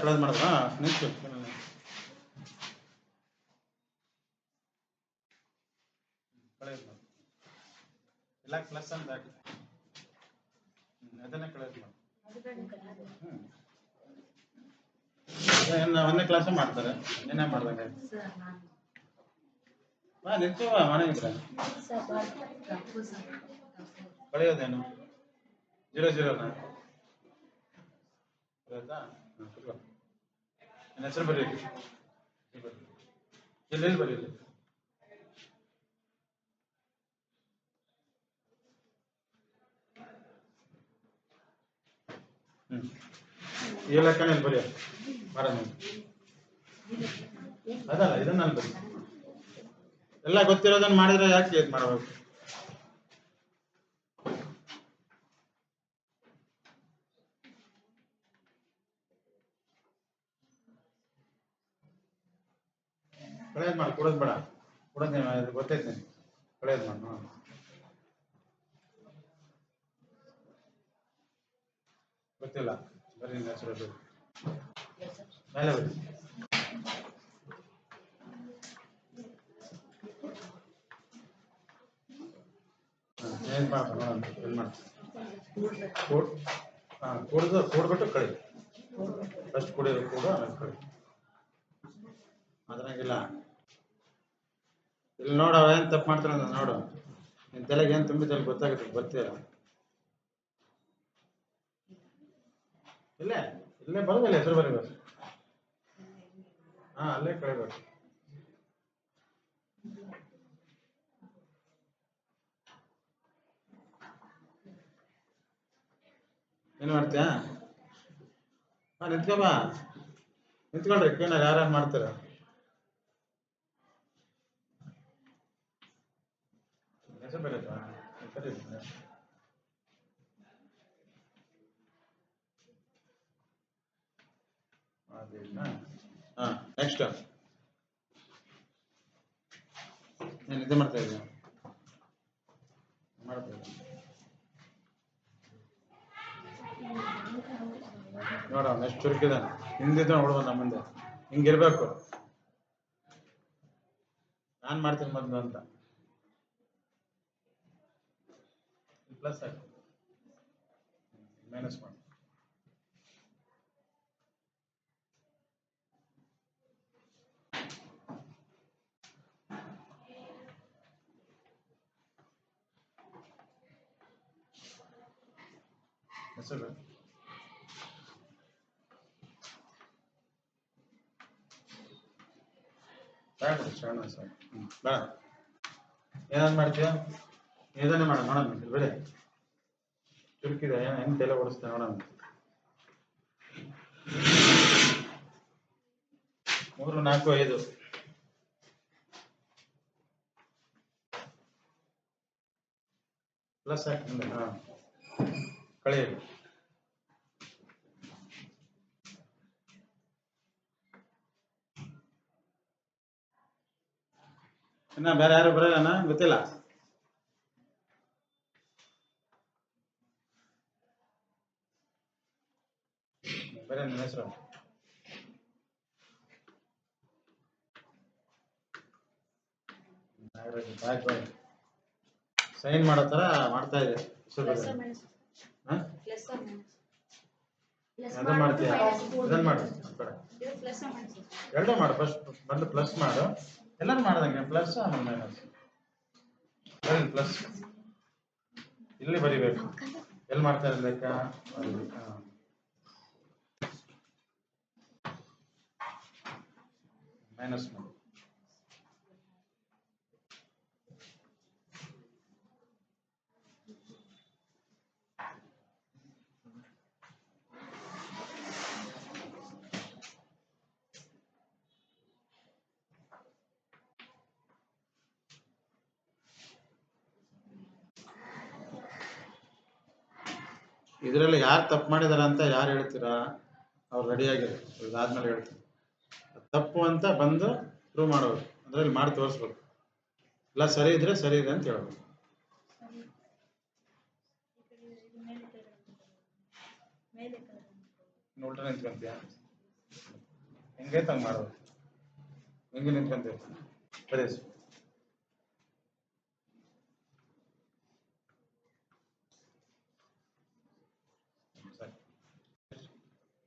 ಕೂಡೋದು ನಿಂತು ಒಂದನೇ ಕ್ಲಾಸ್ ಮಾಡ್ತಾರೆ. ನಿನ್ನೆ ಮಾಡ್ದಂಗೆ ಬಾ ಮನೆಗಿದ್ರೆ ಕಳೆಯೋದೇನು? ಜೀರೋ ಜೀರೋನ ನನ್ನ ಹೆಸರು ಬರೀ ಇಲ್ಲಿ ಬರೀಲಿ ಇಲ್ಲಿ ಹ್ಞೂ ಈ ಲೆಕ್ಕನ ಬರೀ ಬರ ನೀವು ಅದಲ್ಲ, ಇದನ್ನ ಬರೀ. ಎಲ್ಲ ಗೊತ್ತಿರೋದನ್ನ ಮಾಡಿದ್ರೆ ಯಾಕೆ ಇದು ಮಾಡಬೇಕು? ಕಳೆಯೋದು ಮಾಡಿ, ಕೊಡೋದು ಬೇಡ. ಕೊಡೋದು ಗೊತ್ತೈತೆ ನನಗೆ. ಕಳೆಯೋದು ಮಾಡಿ ನೋಡಿ ಗೊತ್ತಿಲ್ಲ. ಬರೀ ಹೆಸರು. ಮೇಲೆ ಬರೀ ಹಾಂ, ಏನು ಮಾಡ್ತೀನಿ ಕೂಡ್, ಹಾಂ, ಕೂಡ್ದು, ಕೂಡ್ಬಿಟ್ಟು ಕಳಿ. ಫಸ್ಟ್ ಕುಡಿಯೋದು ಕೂಡ ಕಳಿ. ಅದ್ರಾಗಿಲ್ಲ. ನೋಡು ಏನು ತಪ್ಪು ಮಾಡ್ತಾನೆ ಅಂತ ನೋಡು. ನಿನ್ನ ತಲೆಗೆ ಏನು ತುಂಬಿದೆ ಅಲ್ಲಿ ಗೊತ್ತಾಗುತ್ತೆ ಬರ್ತೀರ ಇಲ್ಲೇ. ಇಲ್ಲೇ ಬರೋದಿಲ್ಲ ಹೆಸರು ಬರೀಬೇಕು. ಹಾ, ಅಲ್ಲೇ ಕಳಿಬೇಕು. ಏನ್ ಮಾಡ್ತೀಯಾ? ಹಾಂ ನಿಂತ್ಕೊಂಡ್ರಿ ಬಾ. ನಿಂತ್ಕೊಳ್ರಿ ಕೇಳಾರ ಯಾರ್ಯಾರು ಮಾಡ್ತೀರ? ಹೆಸರು ಬರೀತಾ ಸರಿ ಹಾಂ ನೆಕ್ಸ್ಟ್ ನೀನು ಇದು ಮಾಡ್ತಾ ಇದೀಯ ಮಾಡ್ತಾ ಇದ್ದೀನಿ ನೋಡ ಎಷ್ಟು ಚುರುಕಿದಾನೆ ಹಿಂದಿದ್ದ ನೋಡುವ ನಮ್ಮ ಮುಂದೆ. ಹಿಂಗಿರ್ಬೇಕು. ನಾನು ಮಾಡ್ತೀನಿ ಮೊದಲು ಅಂತ. ಪ್ಲಸ್ ಆಯ್ತು ಮೈನಸ್ ಮಾಡಿ ಹೆಸರು ಬೇಡ ಬಿಡು ಶರಣ ಸಾಕು ಹ್ಞೂ ಬೇಡ ಏನಾದ್ರು ಮಾಡ್ತೀಯ ಇದನ್ನೇ ಮಾಡೋಣ ನೋಡೋಣ ಬೇರೆ. ಚುರುಕಿದೆ, ಏನು, ಹೆಂಗೆ ತಲೆ ಓಡಿಸ್ತೆ ನೋಡೋಣ ಮೂರು, ನಾಲ್ಕು, ಐದು. ಪ್ಲಸ್ ಹಾಕಿ ಹಾ. ಕಳೆಯಿರಿ. ಇನ್ನ ಬೇರೆ ಯಾರು ಬರೋಲ್ಲ ಗೊತ್ತಿಲ್ಲ. ಬೇರೆ maestro. ಹೆಸರು? ಸೈನ್ ಮಾಡೋ ತರ ಮಾಡ್ತಾ ಇದೆ ಅದನ್ನ ಮಾಡ್ತೀಯ? ಇದನ್ನ ಮಾಡು ಎರಡೂ ಮಾಡು ಫಸ್ಟ್ ಮೊದಲು ಪ್ಲಸ್ ಮಾಡು. ಎಲ್ಲರೂ ಮಾಡ್ದಂಗೆ ಪ್ಲಸ್ ಆಮೇಲೆ ಮೈನಸ್ ಬರೀ ಪ್ಲಸ್ ಇಲ್ಲಿ ಬರಿಬೇಕು. ಎಲ್ಲಿ ಮಾಡ್ತಾ ಇರೋದು ಲೆಕ್ಕ ಅಲ್ಲಿ, ಹಾ. ಮೈನಸ್ ಮಾಡಿ ಇದರಲ್ಲಿ ಯಾರು ತಪ್ಪು ಮಾಡಿದಾರ ಅಂತ ಯಾರು ಹೇಳ್ತೀರಾ? ಅವ್ರು ರೆಡಿಯಾಗಿರಿ ಅದಾದ್ಮೇಲೆ ಹೇಳ್ತೀನಿ. ತಪ್ಪು ಅಂತ ಬಂದು ಪ್ರೂವ್ ಮಾಡೋದು ಅದರಲ್ಲಿ ಮಾಡಿ ತೋರಿಸ್ಬೇಕು. ಇಲ್ಲ, ಸರಿ ಇದ್ರೆ ಸರಿ ಇದೆ ಅಂತ ಹೇಳ್ಬೇಕು. ಉಲ್ಟ ನಿಂತ್ಕೊಂತೀಯ? ಹೆಂಗೆ ತಂಗ ಮಾಡೋದು? ಹೆಂಗೆ ನಿಂತ್ಕೊಂತೀಯ? ಸರಿ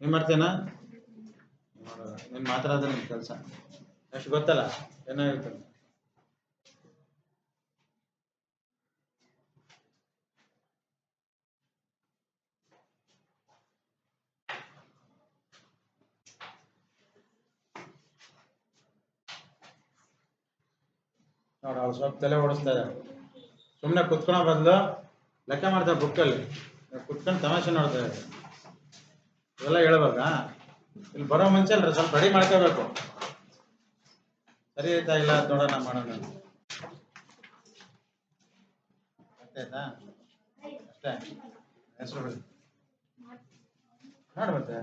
ನೀನ್ ಮಾಡ್ತೇನಾ ಮಾಡೋದು ನೀನು ಮಾತಾಡೋದು ನಿನ್ನ ಕೆಲಸ. ಎಷ್ಟು ಗೊತ್ತಲ್ಲ ಏನಾಗಿರ್ತದೆ ನೋಡ ಅವ್ರು ಸ್ವಲ್ಪ ತಲೆ ಓಡಿಸ್ತಾ ಇದ್ದಾರೆ ಸುಮ್ಮನೆ ಕುತ್ಕೊಳೋ ಬದಲು ಲೆಕ್ಕ ಮಾಡ್ತಾರೆ ಬುಕ್ಕಲ್ಲಿ ಕುತ್ಕೊಂಡು ತಮಾಷೆ ನೋಡ್ತಾ ಇದ್ದಾರೆ ಇವೆಲ್ಲ ಹೇಳ್ಬೇಕಾ? ಇಲ್ಲಿ ಬರೋ ಮುಂಚೆ ಅಲ್ರಿ ಸ್ವಲ್ಪ ರೆಡಿ ಮಾಡ್ಕೋಬೇಕು ಸರಿ ಆಯ್ತಾ ಇಲ್ಲ ಅದ್ ನೋಡೋಣ ಮಾಡೋಣ ಆಯ್ತಾ ಅಷ್ಟೇ ಹೆಸರು ಬಿಡಿ ಮಾಡಿ ಮತ್ತೆ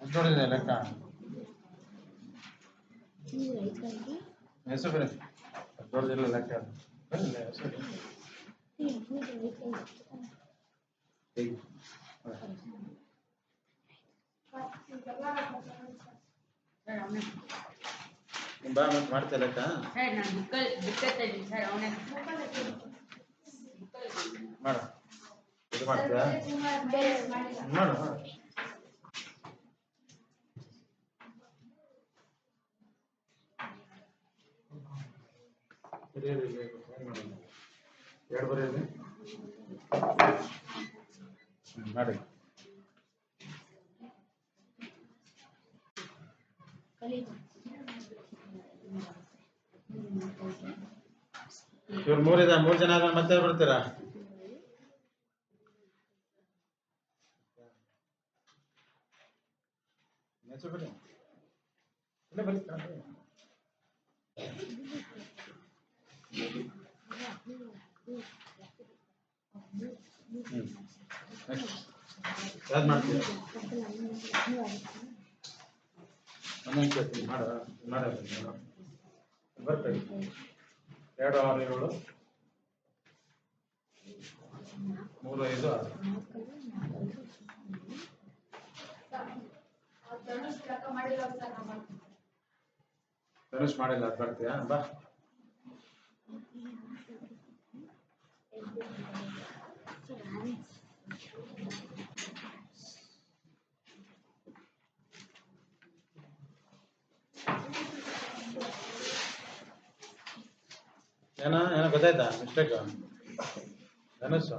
ಎಷ್ಟು ನೋಡಿದೆ ಲೆಕ್ಕ ಹೆಸರು ಬಿಡಿ ದೊಡ್ಡದಿಲ್ಲ ಲೆಕ್ಕ ಬಾ ಮತ್ತೆ ಮಾಡ್ತೀಯ ಲೆಕ್ಕ ಸರ್ ನಾನು ಬುಕ್ಕಲ್ ಬುಕ್ಕಲ್ಲಿ ಇದ್ದೀನಿ ಸರ್ ಅವನೇ ಮಾಡು ಇದು ಮಾಡ್ತೀಯಾ ಮಾಡು ಮಾಡು ಇರಿ, ಇರಿ, ಇರಿ, ಏನ್ ಮಾಡೋದು? ಎರಡು ಬರೀ ಮಾಡಿ ಇವ್ರು ಮೂರಿದ ಮೂರು ಜನ ಆದ್ರೆ ಮತ್ತೆ ಬರ್ತೀರಾ? ಹೆಸರು ಬಿಡಿ ಇಲ್ಲೇ ಬರೀ ಕಾಣ್ತದೆ. ಹ್ಮ್. Next. ಮಾಡ್ತೀಯ ಮಾಡ ಎರಡು ಆರು ಏಳು ಮೂರು ಐದು ಆರು ಧನುಷ್ ಮಾಡಿಲ್ಲ ಅದು ಬರ್ತೀಯಾ? ಬಾ. ಏನೋ ಏನ ಗೊತ್ತಾಯ್ತಾ? ಮಿಸ್ಟೇಕ್ ಧನುಷ್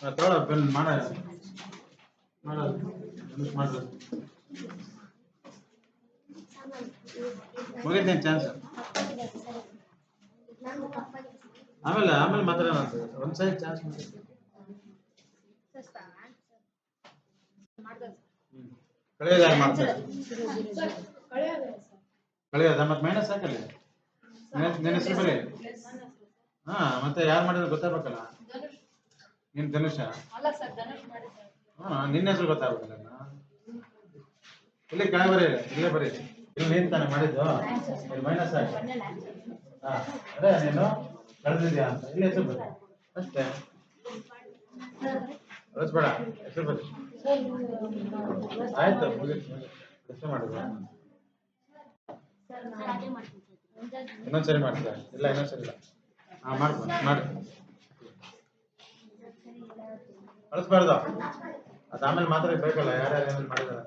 ತಗೊಳ ಪೆನ್ ಮಾಡ. ಮಾಡ. ಮುಗಿತೇನೆ ಚಾನ್ಸ್. ಆಮೇಲೆ ಆಮೇಲೆ ಮಾತ್ರ ಒಂದ್ ಸೈಡ್ ಚಾನ್ಸ್ ಮಾಡ್ತಾರೆ? ಕಳೆಯೋದ? ಮತ್ತೆ ಮೈನಸ್ ಹಾಕಲ್ಲ ನಿನ್ನ ಹೆಸರು ಬರೀ? ಹಾ, ಮತ್ತೆ ಯಾರು ಮಾಡಿದ್ರು ಗೊತ್ತಾಗಬೇಕಲ್ಲ? ನಿನ್ ಧನುಷ? ಹಾ ನಿನ್ನ ಹೆಸರು ಗೊತ್ತಾಗ್ಬೇಕಲ್ಲ ಇಲ್ಲಿ ಕೆಳಗೆ ಬರೀ, ಇಲ್ಲೇ ಬರೀ. ಇಲ್ಲಿ ನೀನ್ ತಾನೇ ಮಾಡಿದ್ದು. ಮೈನಸ್ ಹಾಕಿ. ಅದೇ ನೀನು ಕಳೆದಿದ್ಯಾ ಅಂತ. ಇಲ್ಲಿ ಹೆಸರು ಬರೀ ಅಷ್ಟೇ. ಕಳಿಸ್ಬೇಡ ಹೆಸರು ಬರ್ತೀನಿ ಆಯ್ತು, ಮುಗಿತು ಎಷ್ಟು ಮಾಡಿದ್ಯಾ ಇನ್ನೊಂದ್ಸರಿ ಮಾಡ್ತೀಯ? ಇಲ್ಲ ಇನ್ನೊಂದ್ಸರಿ ಇಲ್ಲ. ಹಾ ಮಾಡ್ಕೊ ಮಾಡಿ ಅಳಿಸ್ಬಾರ್ದು ಅದು ಆಮೇಲೆ ಮಾತ್ರ ಬೇಕಲ್ಲ, ಯಾರ್ಯಾರು ಏನೇನು ಮಾಡಿದಾರೆ.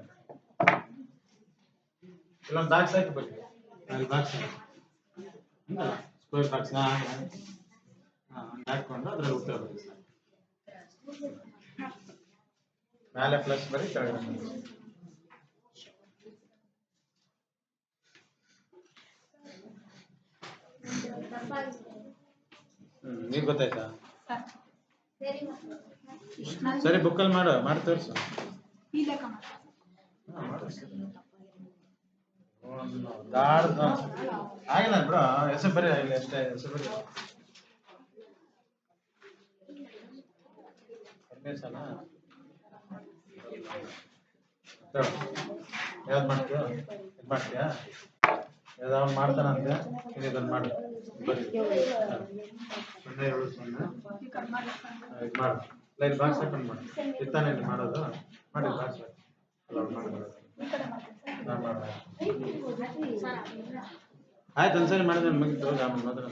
ಇಲ್ಲೊಂದು ಬಾಕ್ಸ್ ಹಾಕಿ ಬರ್ತೀವಿ ಬಾಕ್ಸ್ ಸ್ಕ್ವೇರ್ ಬಾಕ್ಸ್ ಹಾಕೊಂಡು ಅದ್ರಲ್ಲಿ ಉತ್ತರ ಬರೀ ಸರ್. ಮೇಲೆ ಪ್ಲಸ್ ಬರೀ ಕೆಳಗಡೆ ನೀವ್ ಗೊತ್ತಾಯ್ತಾ? ಸರಿ ಬುಕ್ಕಲ್ಲಿ ಮಾಡು ಮಾಡಿ ತೋರಿಸು. ಆಗಿಲ್ಲ ಬಿಡು ಹೆಸರು ಬರೀ ಆಗಿಲ್ಲ ಅಷ್ಟೇ ಹೆಸರು ಬರೀ. ಯಾವ್ದು ಮಾಡ್ತೀಯ? ಇದು ಮಾಡ್ತೀಯಾ? ಯಾವ್ದು ಮಾಡ್ತಾನಂತೆ ನೀನು ಇದನ್ನು ಮಾಡು. ಬರೀ ಇದು ಮಾಡು. ಲೈನ್ ಬಾಕ್ಸ್ ಹಾಕೊಂಡು ಮಾಡಿ. ಇತ್ತಾನೆ ಮಾಡೋದು. ಮಾಡಿ ಬಾಕ್ಸ್ ಅಲ್ಲ ಮಾಡು. ಆಯ್ತು ಒಂದ್ಸರಿ ಮಾಡಿದ್ರೆ ಮುಗಿತು ಮಾತ್ರ